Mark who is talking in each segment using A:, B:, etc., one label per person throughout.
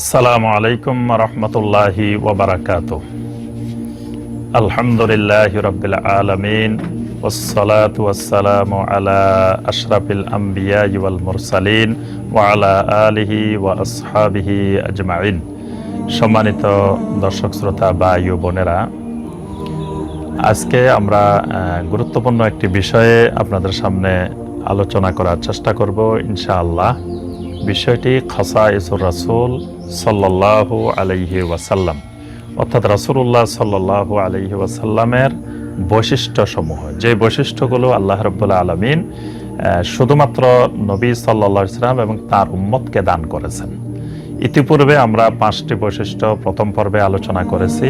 A: আসসালামু আলাইকুম রহমতুল্লাহি ওবরাকাত আলহামদুলিল্লাহ রবিল আলমিন والصلاة والسلام على أشرف الأنبياء والمرسلين وعلى آله وأصحابه أجمعين সম্মানিত দর্শক শ্রোতা ভাই ও বোনেরা আজকে আমরা আহ, গুরুত্বপূর্ণ একটি বিষয়ে আপনাদের সামনে আলোচনা করার চেষ্টা করব ইনশাআল্লাহ বিষয়টি খসা ইসুর রাসুল সাল্লাল্লাহু আলাইহি ওয়াসাল্লাম। অর্থাৎ রাসূলুল্লাহ সাল্লাল্লাহু আলাইহি ওয়াসাল্লামের বৈশিষ্ট্যসমূহ। যে বৈশিষ্ট্যগুলো আল্লাহ রব্বুল্লাহ আলমিন শুধুমাত্র নবী সাল্লাল্লাহু ইসলাম এবং তার উম্মতকে দান করেছেন। ইতিপূর্বে আমরা পাঁচটি বৈশিষ্ট্য প্রথম পর্বে আলোচনা করেছি।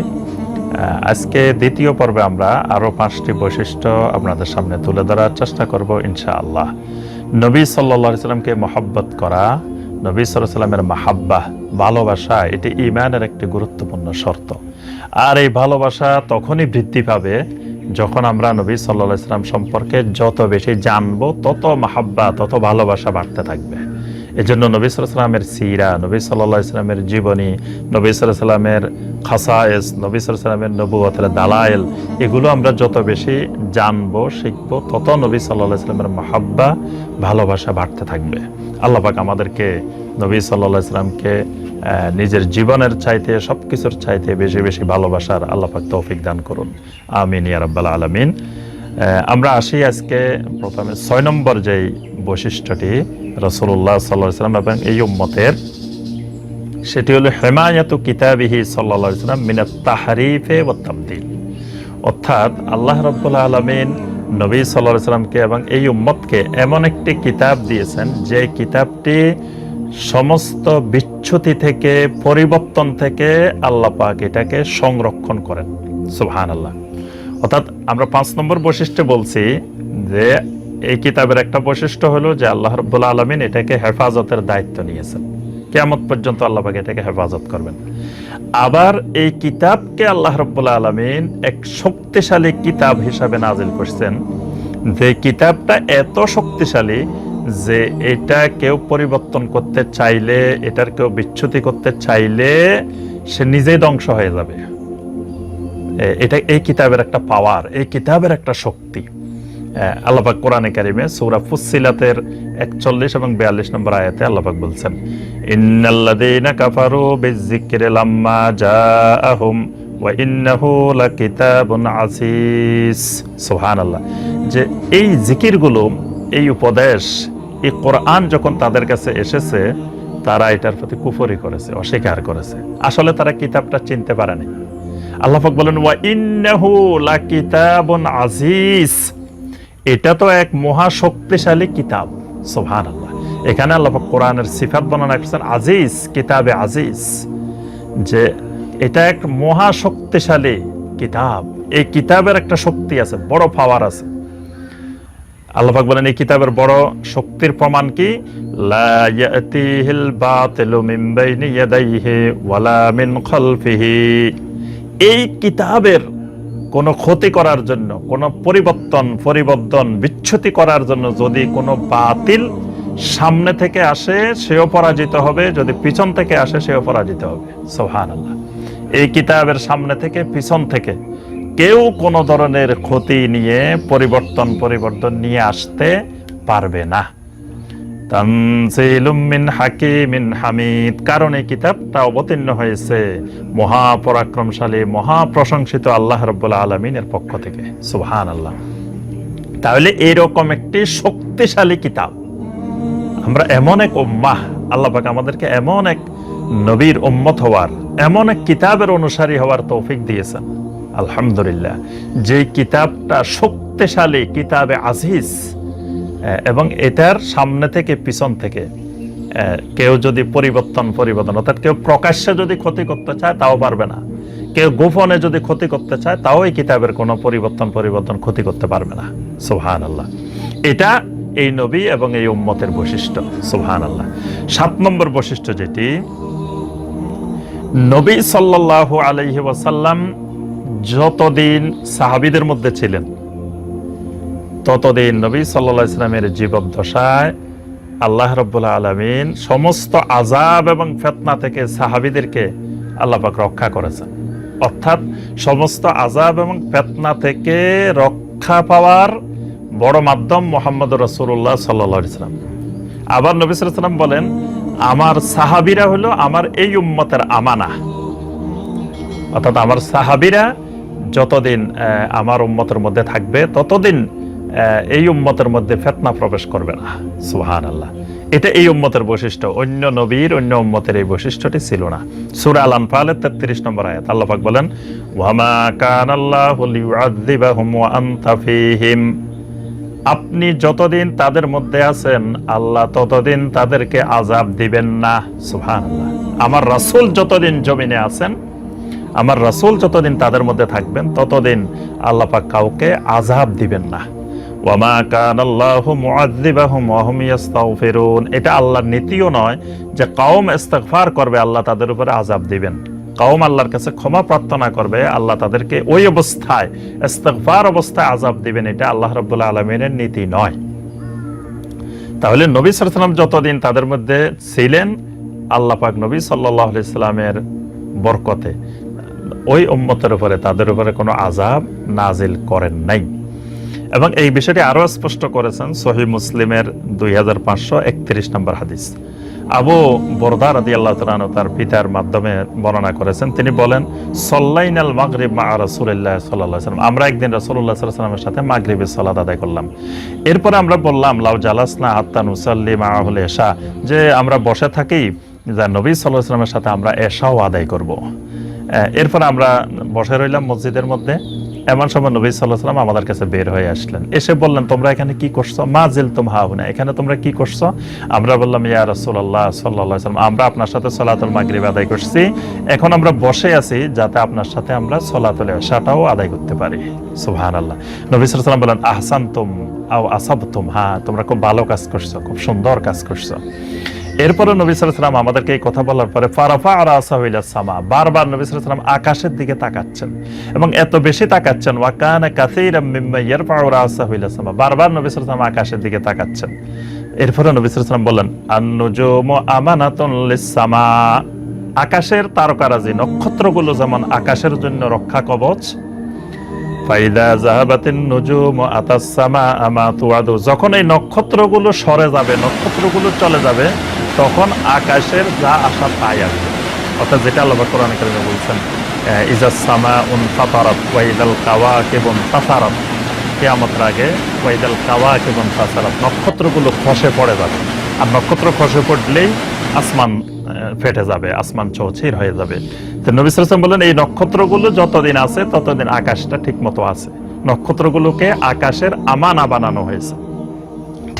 A: আজকে দ্বিতীয় পর্বে আমরা আরও পাঁচটি বৈশিষ্ট্য আপনাদের সামনে তুলে ধরার চেষ্টা করব ইনশাআল্লাহ। নবী সাল্লা সাল্লামকে মহাব্বত করা, নবী সাল্লামের মাহাব্বাহ ভালোবাসা, এটি ইমানের একটি গুরুত্বপূর্ণ শর্ত। আর এই ভালোবাসা তখনই বৃদ্ধি পাবে যখন আমরা নবী সাল্লাহ সাল্লাম সম্পর্কে যত বেশি জানব, তত মাহাব্বা, তত ভালোবাসা বাড়তে থাকবে। এজন্য নবী সাল্লামের সিরা, নবী সাল্লাহ ইসলামের জীবনী, নবী সাল্লামের খাসায়েস, নবী সাল্লামের নবুয়তের দালায়েল, এগুলো আমরা যত বেশি জানব, শিখব, তত নবী সাল্লাহ ইসলামের মাহাব্বা, ভালোবাসা বাড়তে থাকবে। আল্লাহ পাক আমাদেরকে নবী সাল্লাহ ইসলামকে নিজের জীবনের চাইতে সব কিছুর চাইতে বেশি বেশি ভালোবাসার আল্লাহ পাক তৌফিক দান করুন। আমিন, ইয়া রাব্বাল আলামিন। আমরা আসি আজকে প্রথমে ছয় নম্বর যেই বৈশিষ্ট্যটি রসুল্লাহ সাল্লাহ সাল্লাম এবং এই উম্মতের, সেটি হলো হেমায়াতু কিতাবিহি সাল্লাহ সাল্লাম মিনাত তাহারিফে ও অর্থাৎ আল্লাহ রব্বুল্লাহ আলমিন নবী সাল্লাহ সাল্লামকে এবং এই উম্মতকে এমন একটি কিতাব দিয়েছেন, যে কিতাবটি সমস্ত বিচ্ছুতি থেকে, পরিবর্তন থেকে আল্লাহ পাক এটাকে সংরক্ষণ করেন। সুবহান আল্লাহ অর্থাৎ আমরা পাঁচ নম্বর বৈশিষ্ট্য বলছি যে এই কিতাবের একটা বৈশিষ্ট্য হলো যে আল্লাহ রব্বুল্লাহ আলমিন এটাকে হেফাজতের দায়িত্ব নিয়েছেন। কেমন পর্যন্ত আল্লাহ পাক এটাকে হেফাজত করবেন। আবার এই কিতাবকে আল্লাহ রব্বুল্লাহ আলমিন এক শক্তিশালী কিতাব হিসাবে নাজিল করছেন। যে কিতাবটা এত শক্তিশালী যে এটা কেউ পরিবর্তন করতে চাইলে, এটার কেউ বিচ্যুতি করতে চাইলে সে নিজেই ধ্বংস হয়ে যাবে। এটা এই কিতাবের একটা পাওয়ার এই কিতাবের একটা শক্তি। আল্লাপাক কোরআনে কারিমে সৌরা ফুসিলাতের একচল্লিশ এবং বিয়াল্লিশ নম্বর আয়াতে আল্লাপাক বলছেন, ইন্নাল্লাযীনা কাফারু বিযিকরি লাম্মা জাআহুম ওয়া ইন্নাহু লাকিতাবুন আসিস সুবহানাল্লাহ। যে এই জিকিরগুলো এই উপদেশ, এই কোরআন যখন তাদের কাছে এসেছে, তারা এটার প্রতি কুফরি করেছে, অস্বীকার করেছে। আসলে তারা কিতাবটা চিনতে পারেনি। আল্লাহ বলেন, ওয়া ইন্নাহু লাকিতাবুন আজিজ এটা তো এক মহা শক্তিশালী কিতাব, সুবহানাল্লাহ। এখানে আল্লাহ কোরআনের সিফাত বর্ণনা করেছেন, আজিজ, কিতাবে আজিজ, যে এটা এক মহা শক্তিশালী কিতাব। এই কিতাবের একটা শক্তি আছে, বড় পাওয়ার আছে। আল্লাহাক বলেন, এই কিতাবের বড় শক্তির প্রমাণ কি? এই কিতাবের কোনো ক্ষতি করার জন্য, কোনো পরিবর্তন পরিবর্তন বিচ্ছুতি করার জন্য যদি কোনো বাতিল সামনে থেকে আসে, সেও পরাজিত হবে। যদি পিছন থেকে আসে, সেও পরাজিত হবে। সুবহানাল্লাহ। এই কিতাবের সামনে থেকে, পিছন থেকে কেউ কোনো ধরনের ক্ষতি নিয়ে, পরিবর্তন পরিবর্তন নিয়ে আসতে পারবে না। তানজিলুম মিন হাকিমিন হামিদ। কারণ এই কিতাবটা অবতীর্ণ হয়েছে মহাপরাক্রমশালী, মহাপ্রশংসিত আল্লাহ রব্বুল আলমিনের পক্ষ থেকে। সুবহান আল্লাহ তাহলে এইরকম একটি শক্তিশালী কিতাব। আমরা এমন এক উম্মাহ, আল্লাহ পাক আমাদেরকে এমন এক নবীর উম্মত হওয়ার, এমন এক কিতাবের অনুসারী হওয়ার তৌফিক দিয়েছেন। আলহামদুলিল্লাহ। যে কিতাবটা শক্তিশালী, কিতাবে আজিজ এবং এটার সামনে থেকে, পিছন থেকে কেউ যদি পরিবর্তন পরিবর্তন, অর্থাৎ কেউ প্রকাশ্যে যদি ক্ষতি করতে চায়, তাও পারবে না। কেউ গোপনে যদি ক্ষতি করতে চায়, তাও এই কিতাবের কোনো পরিবর্তন পরিবর্তন ক্ষতি করতে পারবে না। সুবহান আল্লাহ এটা এই নবী এবং এই উম্মতের বৈশিষ্ট্য। সুবহান আল্লাহ সাত নম্বর বৈশিষ্ট্য যেটি, নবী আলাইহি ওয়াসাল্লাম যতদিন সাহাবীদের মধ্যে ছিলেন ততদিন নবী সাল্লাহ ইসলামের জীবদ্দশায় আল্লাহ রব্বুল্লাহ আলমিন সমস্ত আজাব এবং ফেতনা থেকে সাহাবিদেরকে আল্লাহ পাক রক্ষা করেছেন। অর্থাৎ সমস্ত আজাব এবং ফেতনা থেকে রক্ষা পাওয়ার বড় মাধ্যম মোহাম্মদ রসুল্লাহ সাল্লা ইসলাম আবার নবী সাল্লাম বলেন, আমার সাহাবিরা হলো আমার এই উম্মতের আমানা। অর্থাৎ আমার সাহাবিরা যতদিন আমার উম্মতের মধ্যে থাকবে, ততদিন এই উম্মতের মধ্যে ফেতনা প্রবেশ করবে না। সুহান আল্লাহ এটা এই উম্মতের বৈশিষ্ট্য। অন্য নবীর, অন্য উম্মতের এই বৈশিষ্ট্যটি ছিল না। সূরা আল আনফালের 33 নম্বর আয়াত। আল্লাহ পাক বলেন, ওয়ামা কানাল্লাহু লিউআযযিবাহুম ওয়া আনতা ফীহিম। আপনি যতদিন তাদের মধ্যে আছেন, আল্লাহ ততদিন তাদেরকে আজাব দিবেন না। সুবহানাল্লাহ। আমার রাসূল যতদিন জমিনে আছেন, আমার রাসূল যতদিন তাদের মধ্যে থাকবেন, ততদিন আল্লাহ পাক কাউকে আজাব দিবেন না। ওয়ামা কানাল্লাহু মুআযযিবাহুম ওয়া হুম ইস্তাগফিরুন এটা আল্লাহর নীতিও নয় যে কওম ইস্তিগফার করবে, আল্লাহ তাদের উপরে আজাব দিবেন। কওম আল্লাহর কাছে ক্ষমা প্রার্থনা করবে, আল্লাহ তাদেরকে ওই অবস্থায়, ইস্তিগফার অবস্থায় আজাব দিবেন। এটা আল্লাহ রাব্বুল আলামিনের নীতি নয়। তাহলে নবী সাল্লাম যতদিন তাদের মধ্যে ছিলেন, আল্লাহ পাক নবী সাল্লাল্লাহু আলাইহি সাল্লামের বরকতে ওই উম্মতের উপরে তাদের উপরে কোনো আজাব নাজিল করেন নাই। এবং এই বিষয়টি আরও স্পষ্ট করেছেন সহি মুসলিমের দুই হাজার পাঁচশো একত্রিশ নম্বর হাদিস। আবু বরদা রাদি আল্লাহ তালানো তার পিতার মাধ্যমে বর্ণনা করেছেন। তিনি বলেন সল্লাইন আল মাগরিব মা রসুল্লাহ সাল্লাহ সাল্লাম আমরা একদিন রাসুল্লাহ সাল্লামের সাথে মাগরিবের সলাদ আদায় করলাম। এরপরে আমরা বললাম, লাউ জালাসনা আত্মা নুসাল্লি মা আহুল এশা। যে আমরা বসে থাকি, যা নবী সাল্লাহ সাল্লামের সাথে আমরা এশাও আদায় করব। এরপর আমরা বসে রইলাম মসজিদের মধ্যে। এমন সময় নবী সাল্লাম আমাদের কাছে বের হয়ে আসলেন। এসে বললেন, তোমরা এখানে কি করছ? মা জিল তুম হাহুনা, এখানে তোমরা কি করছ? আমরা বললাম, ইয়া সাল্লাল্লাহু সাল্লাম আমরা আপনার সাথে সলাতুল মাগরিব আদায় করছি। এখন আমরা বসে আছি যাতে আপনার সাথে আমরা সলাতুল ইশাটাও আদায় করতে পারি। সুবহানাল্লাহ। নবী সাল্লাল্লাহু আলাইহি সাল্লাম বলেন আহসানতুম আও আসাবতুম হ্যাঁ তোমরা খুব ভালো কাজ করছ, খুব সুন্দর কাজ করছ। এরপরে নবী সাল্লাম আমাদেরকে এই কথা বলার পরে, ফারাফা আর আসাহিলা সামা বারবার নবী সাল্লাম আকাশের দিকে তাকাচ্ছেন। এবং এত বেশি তাকাচ্ছেন ওয়াকানা আসাহিলা সামা বারবার নবী সাল্লাম আকাশের দিকে তাকাচ্ছেন। এরপরে নবী সাল্লাম বললেন আন্নুজুমু আমানাতুন লিস-সামা আকাশের তারকারাজি নক্ষত্রগুলো যেমন আকাশের জন্য রক্ষা কবচ যখন এই নক্ষত্রগুলো সরে যাবে, নক্ষত্রগুলো চলে যাবে তখন আকাশের যা আশা তাই আসবে অর্থাৎ যেটা আল্লাহ কোরআন কারিমে বলছেন ইজাস সামা উন ফাতারাত ওয়াইদাল কাওয়া কেবন তাসারাত কেয়ামতের আগে ওয়াইদাল কাওয়া কেবন তাসারাত নক্ষত্রগুলো খসে পড়ে যাবে। আর নক্ষত্র খসে পড়লেই আসমান ফেটে যাবে, আসমান চৌচির হয়ে যাবে। তো নবী সাল্লাল্লাহু বললেন এই নক্ষত্রগুলো যতদিন আছে, ততদিন আকাশটা ঠিক মতো আছে। নক্ষত্রগুলোকে আকাশের আমানা বানানো হয়েছে।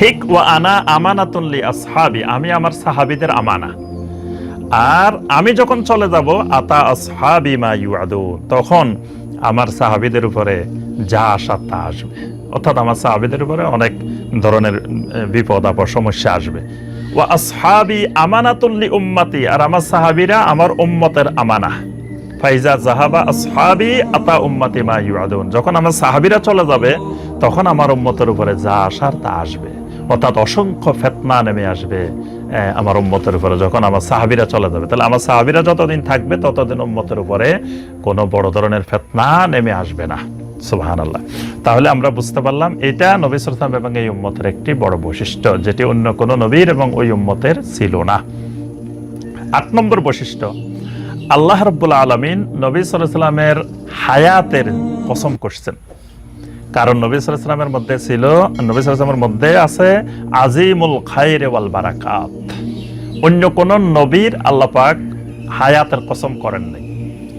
A: ঠিক ও আনা আমানাতুল্লি আসহাবি আমি আমার সাহাবিদের আমানা। আর আমি যখন চলে যাব, আতা আসহাবি মা ইউআদু তখন আমার সাহাবিদের উপরে যা আসা তা আসবে। অর্থাৎ আমার সাহাবিদের উপরে অনেক ধরনের বিপদ, আপদ, সমস্যা আসবে। ও আসহাবি আমানাতুল্লি উম্মাতি আর আমার সাহাবিরা আমার উম্মতের আমানা। ফাইজা জাহাবা আসহাবি আতা উম্মাতি মা ইউআদুন যখন আমার সাহাবিরা চলে যাবে, তখন আমার উম্মতের উপরে যা আসার তা আসবে। অর্থাৎ অসংখ্য ফেতনা নেমে আসবে আমার উম্মতের উপরে যখন আমার সাহাবিরা চলে যাবে। তাহলে আমার সাহাবিরা যতদিন থাকবে, ততদিন উম্মতের উপরে কোনো বড় ধরনের ফেতনা নেমে আসবে না। সুবাহান আল্লাহ তাহলে আমরা বুঝতে পারলাম, এটা নবী সালাম এবং এই উম্মতের একটি বড় বৈশিষ্ট্য, যেটি অন্য কোনো নবীর এবং ওই উম্মতের ছিল না। আট নম্বর বৈশিষ্ট্য, আল্লাহ রব্বুল আলমিন নবী সাল্লামের হায়াতের কসম করছেন। কারণ নবী সাল্লামের মধ্যে ছিল নবী সাল্লামের মধ্যে আছে আজিমুল খাইরে ওয়াল বারাকাত। অন্য কোন নবীর আল্লাপাক হায়াতের কসম করেন নাই।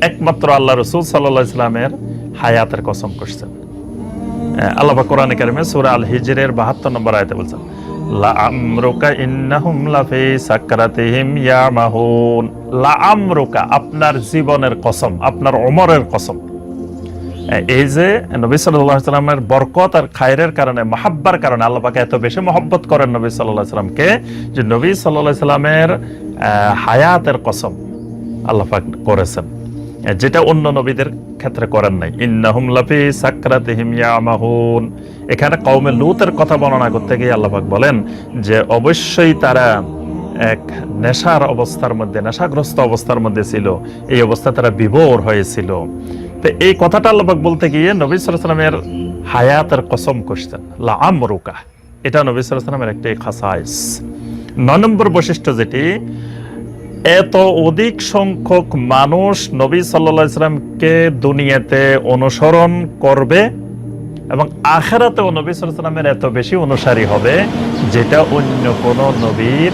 A: একমাত্র আল্লাহ রসুল সাল্লাহ ইসলামের হায়াতের কসম করছেন। আহ, আল্লাহ কোরআনে কারিমে সূরা আল হিজরের 72 নম্বর আয়াতে বলছেন আপনার জীবনের কসম আপনার অমরের কসম। এই যে নবী আলাইহি সাল্লামের বরকত আর খায়রের কারণে, মহাব্বার কারণে আল্লাহ পাকে এত বেশি মহব্বত করেন নবী আলাইহি সাল্লামকে যে নবী আলাইহি সাল্লামের হায়াতের কসম আল্লাপাক করেছেন। যেটা অন্য নবীদের ক্ষেত্রে করেন নাই। ইন্নাহুম লাফি সাকরাতিহিম ইয়ামাহুন। এখানে কওমে লুতের কথা বর্ণনা করতে গিয়ে আল্লাহ পাক বলেন যে, অবশ্যই তারা এক নেশার অবস্থার মধ্যে, নেশাগ্রস্ত অবস্থার মধ্যে ছিল। এই অবস্থা তারা বিভোর হয়েছিল। তো এই কথাটা আল্লাপাক বলতে গিয়ে নবী সালামের হায়াতের কসম করছেন, লা আমরুকা। এটা নবী সালামের একটি খাসাইস। ন নম্বর বৈশিষ্ট্য যেটি, এত অধিক সংখ্যক মানুষ নবী সাল্লা ইসলামকে দুনিয়াতে অনুসরণ করবে এবং আখেরাতেও নবী সাল্লামের এত বেশি অনুসারী হবে যেটা অন্য কোনো নবীর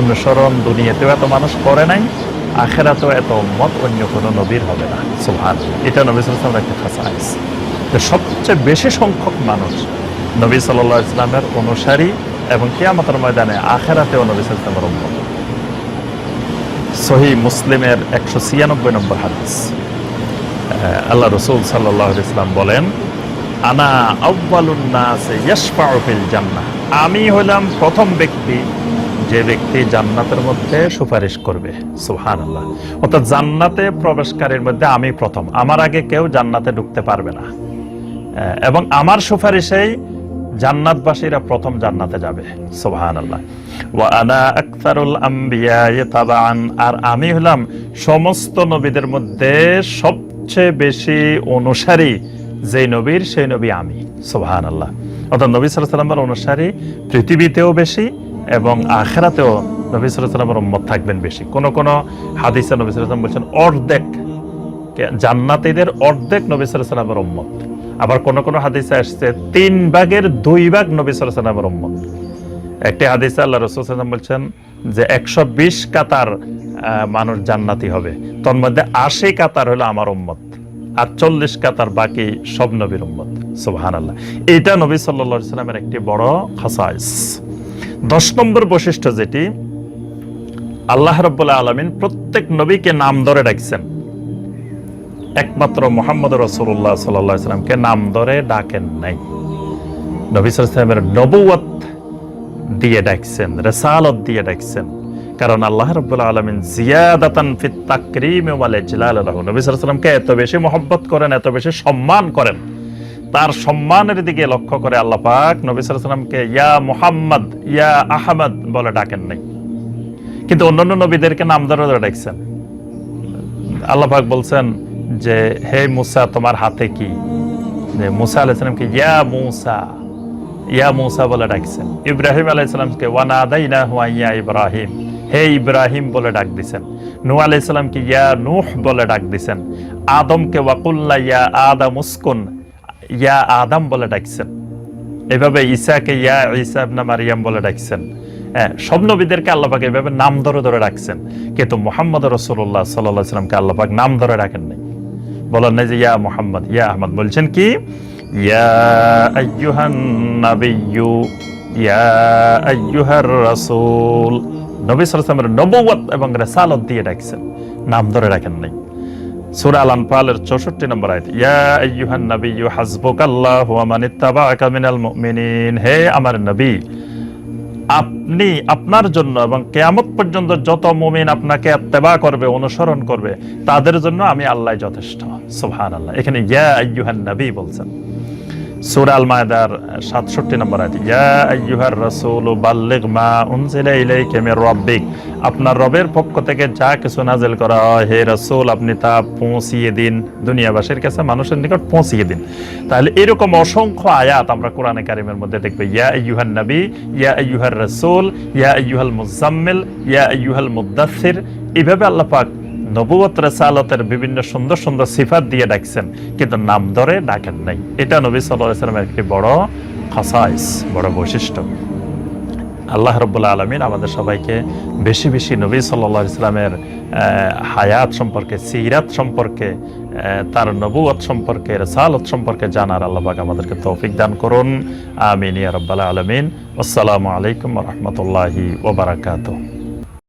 A: অনুসরণ দুনিয়াতেও এত মানুষ করে নাই। আখেরাতেও এত মত অন্য কোনো নবীর হবে না। সুভান এটা নবী সাল্লামের একটা খাসাইস যে সবচেয়ে বেশি সংখ্যক মানুষ নবী সাল্লাহ ইসলামের অনুসারী এবং কিয়ামতের ময়দানে আখেরাতেও নবী সাল্লামের উম্মত। সহি মুসলিমের একশো ছিয়ানব্বই নম্বর হাদিস। আল্লাহ রসুল সাল্লাহ ইসলাম বলেন, আনা আউ্বালুন্নাসে ইয়াশফাউ ফিল জান্নাহ। আমি হলাম প্রথম ব্যক্তি যে ব্যক্তি জান্নাতের মধ্যে সুপারিশ করবে, সুবহানাল্লাহ। অর্থাৎ জান্নাতে প্রবেশকারীর মধ্যে আমি প্রথম। আমার আগে কেউ জান্নাতে ঢুকতে পারবে না। এবং আমার সুপারিশেই জান্নাতবাসীরা প্রথম জান্নাতে যাবে, সুবহানাল্লাহ। আল্লাহ আর আমি হলাম সমস্ত নবীদের মধ্যে সবচেয়ে বেশি অনুসারী যে নবীর, সেই নবী আমি সুবহান আল্লাহ অর্থাৎ নবী সাল্লামের অনুসারী পৃথিবীতেও বেশি এবং আখেরাতেও নবী সাল্লামের উম্মত থাকবেন বেশি। কোন কোন হাদিসে নবী সাল্লাম বলছেন, অর্ধেক জান্নাতীদের অর্ধেক নবী সাল্লামের উম্মত। আবার কোন কোন হাদিসে আসছে, তিন ভাগের দুই ভাগ নবী সাল্লামের উম্মত। একটি হাদিসে আল্লাহ রসুল বলছেন যে, একশো বিশ কাতার মানুষ জান্নাতি হবে। তোর মধ্যে আশি কাতার হলো আমার উম্মত আর চল্লিশ কাতার বাকি সব নবীর উম্মত। সুবহান আল্লাহ এটা নবী সাল্লা সাল্লামের একটি বড় খাসাইস। দশ নম্বর বৈশিষ্ট্য যেটি, আল্লাহ রব্বুল্লাহ আলমিন প্রত্যেক নবীকে নাম ধরে ডাকছেন। একমাত্র মোহাম্মদ রসুল্লাহ সাল্লাহ সাল্লামকে নাম ধরে ডাকেন নাই। নবী সাল্লামের নবুয়ত দিয়ে ডাকছেন, রেসালত দিয়ে ডাকছেন। কারণ আল্লাহ রাব্বুল আলামিন জিয়াদাতান ফিত লাহু। নবী সাল্লামকে এত বেশি মহব্বত করেন, এত বেশি সম্মান করেন। তার সম্মানের দিকে লক্ষ্য করে আল্লাহ পাক নবী সাল্লামকে ইয়া মুহাম্মদ, ইয়া আহমদ বলে ডাকেন নাই। কিন্তু অন্যান্য নবীদেরকে নাম ধরে ধরে ডাকছেন। আল্লাহ পাক বলছেন যে, হে মুসা, তোমার হাতে কি? যে মুসা আলাইহিস সালামকে ইয়া মুসা। ইয়া মুসা বলে ডাকছেন। ইব্রাহিম আলাইসালামকে ওয়ানাদাইনা হুয়া ইয়া ইব্রাহিম। হে ইব্রাহিম বলে ডাক দিছেন। নূহ আলাইসালামকে ইয়া নুহ বলে ডাক দিছেন। আদমকে ওয়াকুল্লা ইয়া আদম উসকুন ইয়া আদম বলে ডাকছেন। এভাবে ঈসাকে ইয়া ঈসা ইবনে মারিয়াম বলে ডাকছেন। হ্যাঁ সব নবীদেরকে আল্লাপাক এভাবে নাম ধরে ধরে ডাকছেন। কিন্তু মোহাম্মদ রসুল্লাহ সাল্লাহ সাল্লামকে আল্লাপাক নাম ধরে ডাকেন নাই। বলেন না যে ইয়া মোহাম্মদ, ইয়া আহমদ বলছেন কি? ইয়া আইয়ুহান নাবিয়্যু, ইয়া আইয়ুহার রাসূল। নবী সাল্লাল্লাহু আলাইহি নবুয়ত এবং রিসালত দিয়ে ডাকছেন। নাম ধরে রাখেন নাই। সূরা আল আনফালের 64 নম্বর আয়াত, ইয়া আইয়ুহান নাবিয়্যু হাসবুকাল্লাহু ওয়া মান ইত্তাবাআকা মিনাল মুমিনিন হে আমার নবী, আপনি আপনার জন্য এবং কেয়ামত পর্যন্ত যত মুমিন আপনাকে এত্তেবা করবে, অনুসরণ করবে, তাদের জন্য আমি আল্লাহ যথেষ্ট। সোহান আল্লাহ এখানে ইয়া আইয়ুহান নবী বলছেন। সূরা আল মায়দার 67 নম্বর আয়াত, ইয়া আইয়ুহার রাসূল বাল্লিগ মা উনজিলা ইলাইকা মির রাব্বিক। আপনার রবের পক্ষ থেকে যা কিছু নাজিল করা হয়, হে রাসূল, আপনি তা পৌঁছিয়ে দিন। দুনিয়াবাসীর কাছে মানুষের নিকট পৌঁছিয়ে দিন। তাহলে এরকম অসংখ্য আয়াত আমরা কোরআনে কারিমের মধ্যে দেখব, ইয়া আইয়ুহান নবী, ইয়া আইয়ুহার রাসূল, ইয়া আইয়ুহাল মুজাম্মিল ইয়া আইয়ুহাল মুদ্দাসসির এইভাবে আল্লাহ পাক নবুয়ত রেসালতের বিভিন্ন সুন্দর সুন্দর সিফাত দিয়ে ডাকছেন, কিন্তু নাম ধরে ডাকেন নাই। এটা নবী সাল্লামের একটি বড় খাসাইস, বড় বৈশিষ্ট্য। আল্লাহ রব্বুল্লা আলমিন আমাদের সবাইকে বেশি বেশি নবী সাল্লা ইসলামের হায়াত সম্পর্কে, সিরাত সম্পর্কে তার নবুয়ত সম্পর্কে, রেসালত সম্পর্কে জানার আল্লাহবাক আমাদেরকে তৌফিক দান করুন। আমিন ইয়া রব্বাল আলমিন। আসসালামু আলাইকুম রহমতুল্লাহি ওবরাকাতুহ